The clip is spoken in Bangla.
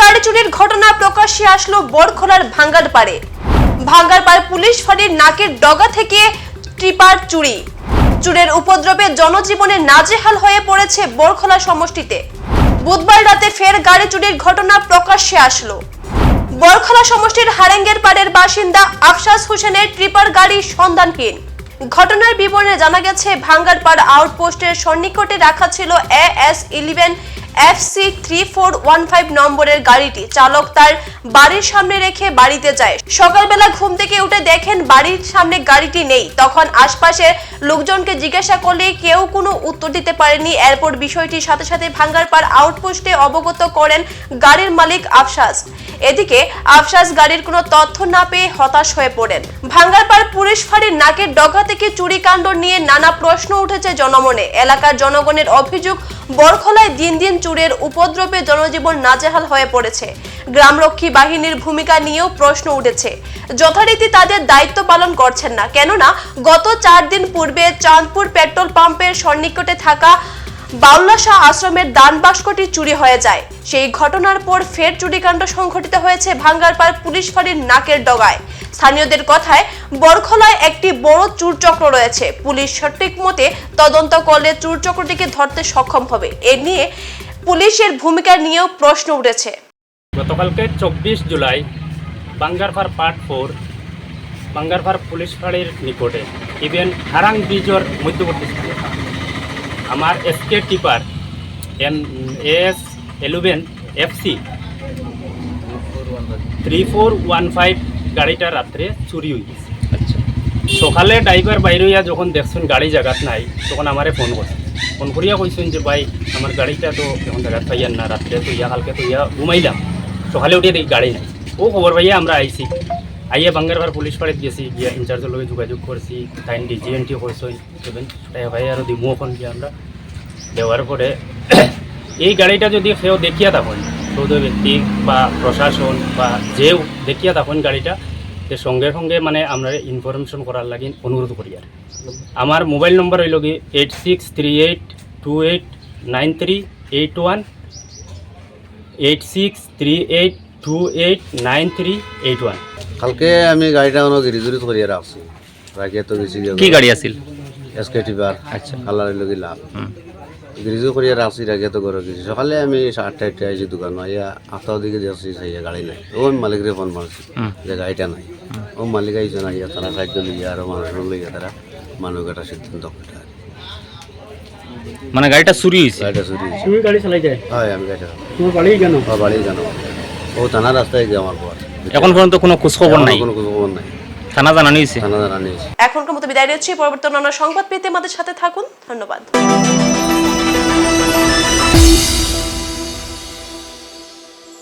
গাড়ি চুরির ঘটনা প্রকাশ্যে আসলো বড়খোলার ভাঙ্গার পাড়ে। ভাঙ্গার পাড় পুলিশ ফাঁড়ির নাকের ডগা থেকে ট্রিপার চুরি। চুরের উপদ্রবে জনজীবনে নাজেহাল হয়ে পড়েছে বড়খোলা সমষ্টিতে। বুধবার রাতে ফের গাড়ি চুরির ঘটনা প্রকাশ্যে আসলো। বরখলা সমষ্টির হারেঙ্গের পাড়ের বাসিন্দা আফসাস হোসেনের ট্রিপার গাড়ি সন্ধানহীন। ঘটনার বিবরণে জানা গেছে ভাঙ্গারপাড় আউটপোস্টের সন্নিকটে রাখা ছিল A S eleven F C three four one five নম্বরের গাড়িটি চালক তার বাড়ির সামনে রেখে বাড়িতে যায়। সকালবেলা ঘুম থেকে উঠে দেখেন বাড়ির সামনে গাড়িটি নেই। তখন আশপাশের লোকজনকে জিজ্ঞাসা করলে কেউ কোনো উত্তর দিতে পারেনি। এরপর বিষয়টির সাথে সাথে ভাঙ্গারপাড় আউটপোস্টে অবগত করেন গাড়ির মালিক আফসাস। এদিকে আফসাস গাড়ির কোনো তথ্য না পেয়ে হতাশ হয়ে পড়েন। ভাঙ্গারপাড় পুলিশ ফাঁড়ির নাকের ডগা থেকে চুরিকাণ্ড নিয়ে নানা প্রশ্ন উঠেছে জনমনে। এলাকার জনগণের অভিযোগ, বরখলায় দিন দিন চুরের উপদ্রবে জনজীবন নাজেহাল হয়ে পড়েছে। গ্রামরক্ষী বাহিনীর ভূমিকা নিয়েও প্রশ্ন উঠেছে। যথারীতি তাদের দায়িত্ব পালন করছেন না। কেননা, গত চার দিন পূর্বে চাঁদপুর পেট্রোল পাম্পের সন্নিকটে থাকা বাউল্লা শাহ আশ্রমের দান বাস্কটি চুরি হয়ে যায়। সেই ঘটনার পর ফের চুরিকাণ্ড সংঘটিত হয়েছে ভাঙ্গারপাড় পুলিশ ফাঁড়ির নাকের ডগায়। স্থানীয়দের কথায়, বরখলায় একটি বড় চুরচক্র রয়েছে। পুলিশ সঠিক মতে তদন্ত করলে চুরচক্রটিকে ধরতে সক্ষম হবে। এ নিয়ে পুলিশের ভূমিকা নিয়েও প্রশ্ন উঠেছে। গতকালকে চব্বিশ July Bangarphar part four, Bangarphar police ফাঁড়ির নিকটে ইভেন হারাং ব্রিজর মধ্যবর্তী স্থানে। আমার SK tipper N S eleven FC three four one five গাড়িটা রাত্রে চুরি হয়ে গেছে। আচ্ছা। সকালে ড্রাইভার বাইরে হইয়া যখন দেখছেন গাড়ি জায়গাত নাই তখন আমারে ফোন করছে। ফোন করিয়া কইছেন যে ভাই আমার গাড়িটা তো এখন জায়গাত পাইয়ান না রাত্রে তো ইয়া কালকে তো ইয়া ঘুমাইলাম। সকালে উঠে দেখি গাড়ি নাই। ও খবর পাইয়া আমরা আইছি। আইয়া বাঙ্গারবার পুলিশ পাড়িত গেছি গিয়া ইনচার্জের লগে যোগাযোগ করছি তাই ডিজিএনটি সেভেন তাই ভাই আর দিমু এখন গিয়া আমরা। দেওয়ার পরে এই গাড়িটা যদি কেউ দেখিয়া থাকুন চৌধ ব্যক্তি বা প্রশাসন বা যেও দেখিয়া থাকুন গাড়িটা, তে সঙ্গে সঙ্গে মানে আমরা ইনফরমেশন করার লাগি অনুরোধ করি আর। আমার মোবাইল নম্বর হইল কি eight six three eight two eight nine three eight one eight six three eight two eight nine three eight one কালকে আমি গাড়িটা কোনো গিরিজুরি করিয়ে রাখছি। রাখিয়ে তো গেছি কি গাড়ি আছিল? এসকে টিপার আচ্ছা। কালার লগি লাভ হুম। গিরিজু করিয়ে রাখছি রাখিয়ে তো ঘরে গেছি। সকালে আমি আটটা আটটা আইছি দোকান আইয়া আটটার দিকে দেখছি সাইয়া গাড়ি নাই। ও আমি মালিকরে ফোন মারছি। যে গাড়িটা নাই। ও মালিক আইছে না ইয়া তারা সাহায্য লইয়া আর মানুষ লইয়া তারা মানুষ একটা সিদ্ধান্ত করে মানে গাড়িটা চুরি হয়েছে গাড়িটা চুরি হয়েছে তুমি গাড়ি চালাই যায় হয় আমি গাড়িটা তোমার বাড়ি কেন? বাড়ি জানো ও থানা রাস্তায় গিয়ে আমার পর এখন পর্যন্ত কোনো খোঁজখবর নাই? কোনো খোঁজখবর নাই। থানা জানানো হয়েছে? থানা জানা নিয়েছে এখনকার মতো বিদায় নিচ্ছি। পরবর্তী অন্যান্য সংবাদ পেতে আমাদের সাথে থাকুন। ধন্যবাদ।